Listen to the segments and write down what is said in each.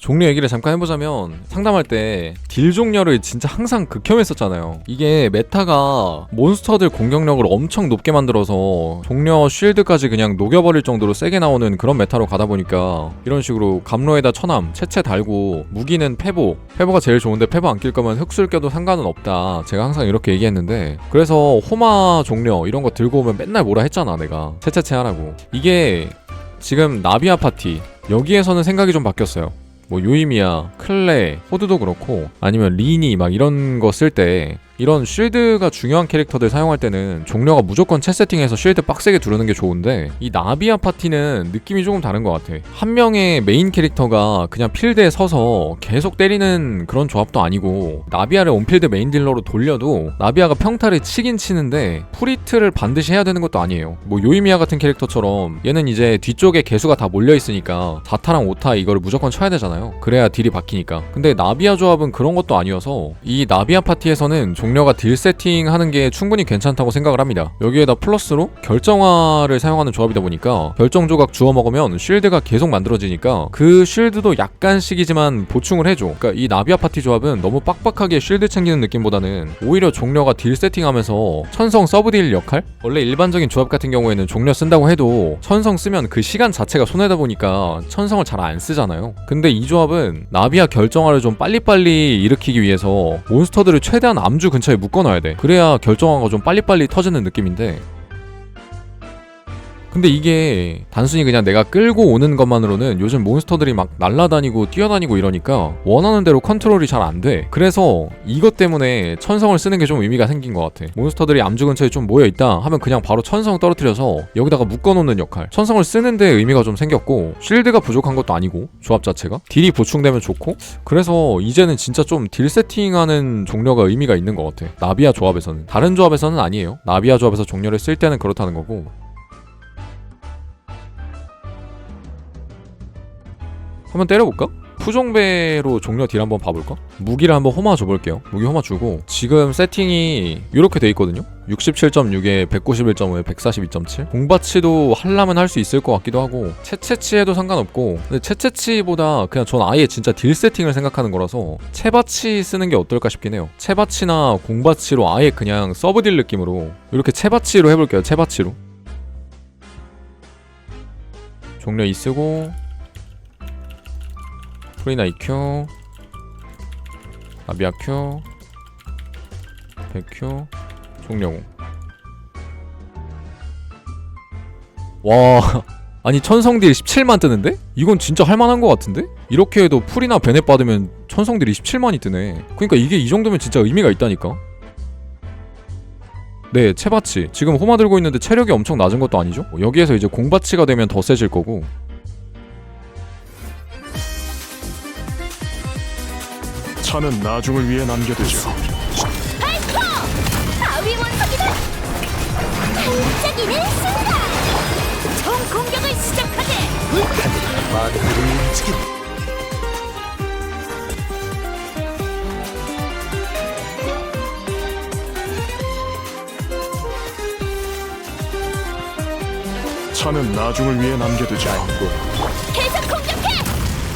종류 얘기를 잠깐 해보자면 상담할 때 딜 종류를 진짜 항상 극혐했었잖아요. 이게 메타가 몬스터들 공격력을 엄청 높게 만들어서 종료 쉴드까지 그냥 녹여버릴 정도로 세게 나오는 그런 메타로 가다 보니까 이런 식으로 감로에다 처남, 채채 달고 무기는 페보, 페보가 제일 좋은데 페보 안 낄 거면 흑술 껴도 상관은 없다. 제가 항상 이렇게 얘기했는데 그래서 호마 종료 이런 거 들고 오면 맨날 뭐라 했잖아 내가 채채채 하라고. 이게 지금 나비아 파티 여기에서는 생각이 좀 바뀌었어요. 뭐 요이미야, 클레, 호드도 그렇고 아니면 리니 막 이런 거 쓸 때 이런 쉴드가 중요한 캐릭터들 사용할 때는 종료가 무조건 채 세팅해서 쉴드 빡세게 두르는 게 좋은데 이 나비아 파티는 느낌이 조금 다른 것 같아. 한 명의 메인 캐릭터가 그냥 필드에 서서 계속 때리는 그런 조합도 아니고 나비아를 온필드 메인 딜러로 돌려도 나비아가 평타를 치긴 치는데 프리트를 반드시 해야 되는 것도 아니에요. 뭐 요이미야 같은 캐릭터처럼 얘는 이제 뒤쪽에 개수가 다 몰려 있으니까 4타랑 5타 이거를 무조건 쳐야 되잖아요. 그래야 딜이 박히니까. 근데 나비아 조합은 그런 것도 아니어서 이 나비아 파티에서는 종 료가 딜 세팅하는 게 충분히 괜찮다고 생각을 합니다. 여기에다 플러스로 결정화를 사용하는 조합이다 보니까 결정 조각 주워 먹으면 쉴드가 계속 만들어지니까 그 쉴드도 약간씩이지만 보충을 해줘. 그러니까 이 나비아 파티 조합은 너무 빡빡하게 쉴드 챙기는 느낌보다는 오히려 종료가 딜 세팅하면서 천성 서브딜 역할? 원래 일반적인 조합 같은 경우에는 종료 쓴다고 해도 천성 쓰면 그 시간 자체가 손해다 보니까 천성을 잘 안 쓰잖아요. 근데 이 조합은 나비아 결정화를 좀 빨리빨리 일으키기 위해서 몬스터들을 최대한 암주 근처에 묶어놔야 돼. 그래야 결정화가 좀 빨리빨리 터지는 느낌인데 근데 이게 단순히 그냥 내가 끌고 오는 것만으로는 요즘 몬스터들이 막 날아다니고 뛰어다니고 이러니까 원하는 대로 컨트롤이 잘 안 돼. 그래서 이것 때문에 천성을 쓰는 게 좀 의미가 생긴 것 같아. 몬스터들이 암주 근처에 좀 모여 있다 하면 그냥 바로 천성 떨어뜨려서 여기다가 묶어놓는 역할. 천성을 쓰는데 의미가 좀 생겼고 쉴드가 부족한 것도 아니고 조합 자체가 딜이 보충되면 좋고 그래서 이제는 진짜 좀 딜 세팅하는 종료가 의미가 있는 것 같아. 나비아 조합에서는 다른 조합에서는 아니에요. 나비아 조합에서 종료를 쓸 때는 그렇다는 거고 한번 때려볼까? 푸종배로 종료 딜 한번 봐볼까? 무기를 한번 호마 줘볼게요. 무기 호마 주고 지금 세팅이 이렇게 돼 있거든요. 67.6에 191.5에 142.7 공바치도 할라면 할 수 있을 것 같기도 하고 채채치 해도 상관없고 근데 채채치보다 그냥 전 아예 진짜 딜 세팅을 생각하는 거라서 채바치 쓰는 게 어떨까 싶긴 해요 채바치나 공바치로 아예 그냥 서브딜 느낌으로 이렇게 채바치로 해볼게요 채바치로 종료 이 쓰고 프리나 EQ 나비아 Q 100Q 종료공 와 아니 천성딜 17만 뜨는데? 이건 진짜 할만한 것 같은데? 이렇게 해도 풀이나 베넷 받으면 천성딜이 17만이 뜨네 그러니까 이게 이 정도면 진짜 의미가 있다니까 네 채바치 지금 호마 들고 있는데 체력이 엄청 낮은 것도 아니죠? 여기에서 이제 공바치가 되면 더 세질 거고 차는 나중을 위해 남겨두죠. 바위 원석이다! 반짝이는 순간! 총 공격을 시작하게! 차는 나중을 위해 남겨두죠. 계속 공격해!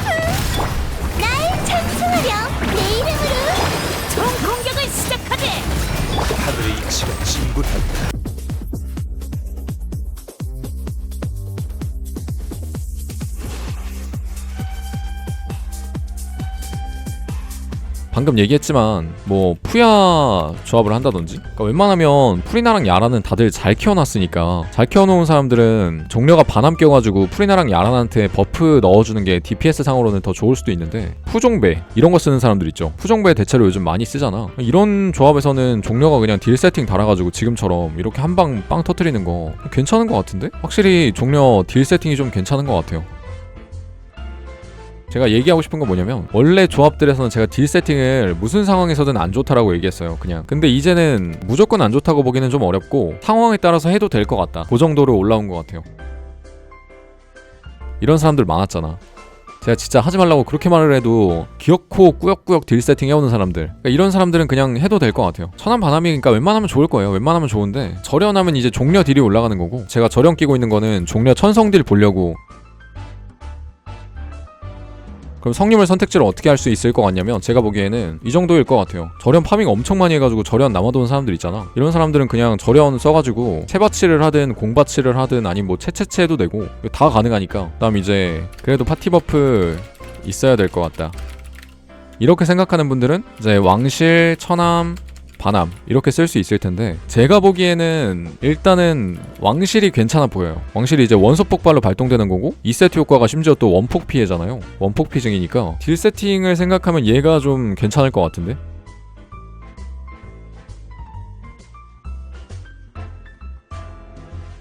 음, 날 찬송하렴 내 이름으로! 총 공격을 시작하게! 하늘의 이치가 진군한다. 방금 얘기했지만 뭐 푸야 조합을 한다든지 그러니까 웬만하면 프리나랑 야라는 다들 잘 키워놨으니까 잘 키워놓은 사람들은 종료가 반함 껴가지고 프리나랑 야란한테 버프 넣어주는 게 DPS 상으로는 더 좋을 수도 있는데 푸종배 이런 거 쓰는 사람들 있죠. 푸종배 대체로 요즘 많이 쓰잖아. 이런 조합에서는 종료가 그냥 딜 세팅 달아가지고 지금처럼 이렇게 한 방 빵 터트리는 거 괜찮은 것 같은데? 확실히 종료 딜 세팅이 좀 괜찮은 것 같아요 제가 얘기하고 싶은 건 뭐냐면 원래 조합들에서는 제가 딜 세팅을 무슨 상황에서든 안 좋다라고 얘기했어요 그냥. 근데 이제는 무조건 안 좋다고 보기는 좀 어렵고 상황에 따라서 해도 될 것 같다. 그 정도로 올라온 것 같아요. 이런 사람들 많았잖아. 제가 진짜 하지 말라고 그렇게 말을 해도 기어코 꾸역꾸역 딜 세팅 해오는 사람들. 그러니까 이런 사람들은 그냥 해도 될 것 같아요. 천안 반함이니까 웬만하면 좋을 거예요. 웬만하면 좋은데 절연하면 이제 종려 딜이 올라가는 거고 제가 절연 끼고 있는 거는 종려 천성 딜 보려고 그럼 성님을 선택지를 어떻게 할 수 있을 것 같냐면 제가 보기에는 이 정도일 것 같아요. 절연 파밍 엄청 많이 해가지고 절연 남아도는 사람들 있잖아. 이런 사람들은 그냥 절연 써가지고 채바치를 하든 공바치를 하든 아니면 뭐 채채채 해도 되고 다 가능하니까. 그 다음 이제 그래도 파티 버프 있어야 될 것 같다. 이렇게 생각하는 분들은 이제 왕실, 처남, 반함 이렇게 쓸 수 있을 텐데 제가 보기에는 일단은 왕실이 괜찮아 보여요. 왕실이 이제 원소 폭발로 발동되는 거고 2세트 효과가 심지어 또 원폭 피해잖아요. 원폭 피증이니까 딜 세팅을 생각하면 얘가 좀 괜찮을 것 같은데.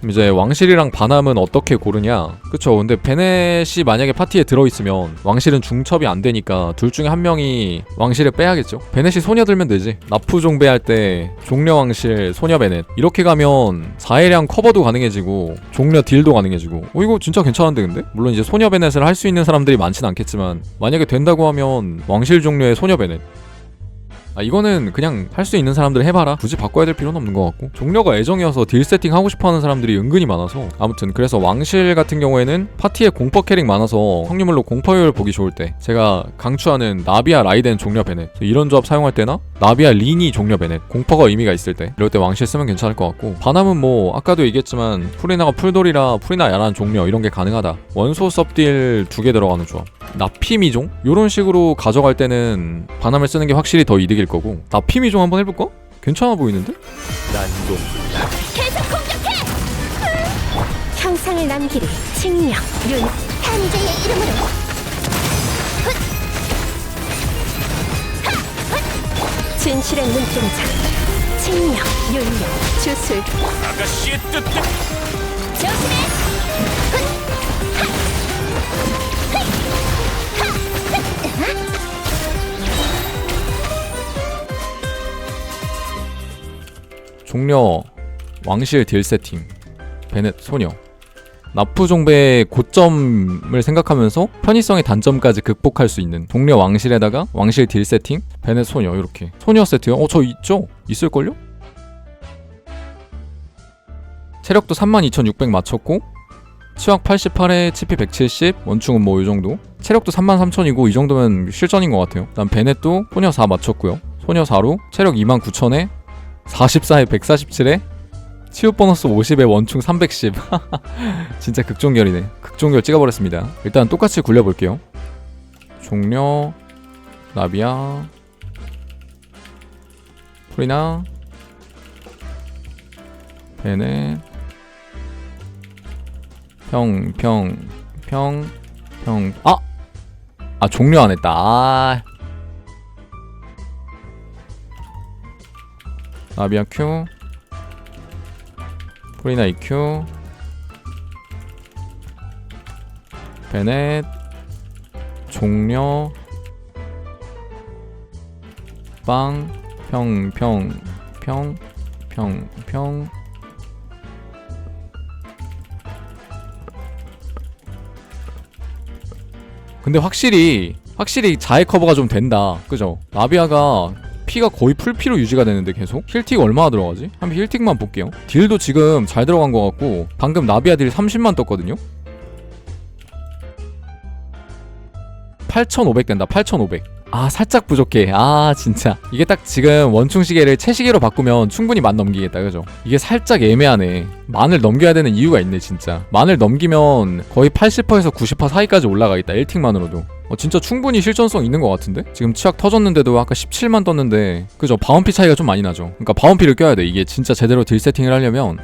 이제 왕실이랑 반함은 어떻게 고르냐? 그쵸. 근데 베넷이 만약에 파티에 들어있으면 왕실은 중첩이 안 되니까 둘 중에 한 명이 왕실을 빼야겠죠. 베넷이 소녀 들면 되지. 나프종 배할 때 종려 왕실, 소녀 베넷. 이렇게 가면 4회량 커버도 가능해지고 종려 딜도 가능해지고. 어, 이거 진짜 괜찮은데 근데? 물론 이제 소녀 베넷을 할 수 있는 사람들이 많진 않겠지만 만약에 된다고 하면 왕실 종려의 소녀 베넷. 아 이거는 그냥 할 수 있는 사람들 해봐라. 굳이 바꿔야 될 필요는 없는 것 같고. 종려가 애정이어서 딜 세팅 하고 싶어하는 사람들이 은근히 많아서. 아무튼 그래서 왕실 같은 경우에는 파티에 공퍼 캐릭 많아서 성유물로 공퍼율 보기 좋을 때 제가 강추하는 나비아 라이덴 종려 베넷. 이런 조합 사용할 때나 나비아 리니 종려 베넷 공퍼가 의미가 있을 때 이럴 때 왕실 쓰면 괜찮을 것 같고. 반함은 뭐 아까도 얘기했지만 프리나가 풀돌이라 프리나 야란 종려 이런 게 가능하다. 원소 섭딜 두 개 들어가는 조합 나피미종? 요런 식으로 가져갈 때는 반함을 쓰는 게 확실히 더 이득일 거고. 나피미종 한번 해볼까? 괜찮아 보이는데? 난동. 계속 공격해! 형상을 남기리. 칭령 윤 탄재의 이름으로! 진실의 눈동자. 칭령 윤령 주술. 아가씨의 뜻. 조심해! 종려 왕실 딜 세팅 베넷 소녀 나프 종배의 고점을 생각하면서 편의성의 단점까지 극복할 수 있는 동료 왕실에다가 왕실 딜 세팅 베넷 소녀 이렇게 소녀 세트요? 어 저 있죠? 있을걸요? 체력도 32,600 맞췄고 치확 88에 치피 170 원충은 뭐이 정도 체력도 33,000이고 이 정도면 실전인 것 같아요 그다음 베넷도 소녀 4 맞췄고요 소녀 4로 체력 29,000에 44에 147에? 치유 보너스 50에 원충 310 진짜 극종결이네. 극종결 찍어버렸습니다. 일단 똑같이 굴려볼게요. 종려 나비야. 프리나. 베네. 평, 평, 평, 평, 아! 아, 종료 안 했다. 아. 나비아 Q. 프리나 EQ. 베넷. 종료. 빵. 평, 평, 평, 평, 평. 근데 확실히 확실히 자해 커버가 좀 된다. 그죠? 나비아가 피가 거의 풀피로 유지가 되는데 계속 힐틱 얼마나 들어가지? 한번 힐틱만 볼게요. 딜도 지금 잘 들어간 것 같고 방금 나비아 딜 30만 떴거든요. 8,500 된다. 8,500. 아 살짝 부족해. 아 진짜 이게 딱 지금 원충 시계를 채시계로 바꾸면 충분히 만 넘기겠다. 그죠? 이게 살짝 애매하네. 만을 넘겨야 되는 이유가 있네 진짜. 만을 넘기면 거의 80%에서 90% 사이까지 올라가겠다. 1틱만으로도. 어, 진짜 충분히 실전성 있는 것 같은데? 지금 치약 터졌는데도 아까 17만 떴는데 그죠? 바운피 차이가 좀 많이 나죠. 그러니까 바운피를 껴야 돼. 이게 진짜 제대로 딜 세팅을 하려면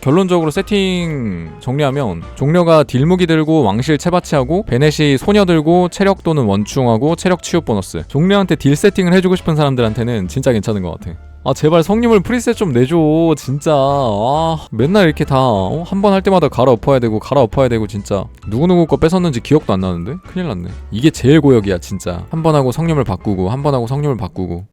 결론적으로 세팅 정리하면 종려가 딜무기 들고 왕실 채바치하고 베넷이 소녀 들고 체력 또는 원충하고 체력 치유 보너스 종려한테 딜 세팅을 해주고 싶은 사람들한테는 진짜 괜찮은 것 같아 아 제발 성님을 프리셋 좀 내줘 진짜. 아 맨날 이렇게 다 한 번할 때마다 갈아엎어야 되고 갈아엎어야 되고 진짜. 누구누구 거 뺏었는지 기억도 안 나는데? 큰일 났네. 이게 제일 고역이야 진짜. 한 번 하고 성님을 바꾸고 한 번 하고 성님을 바꾸고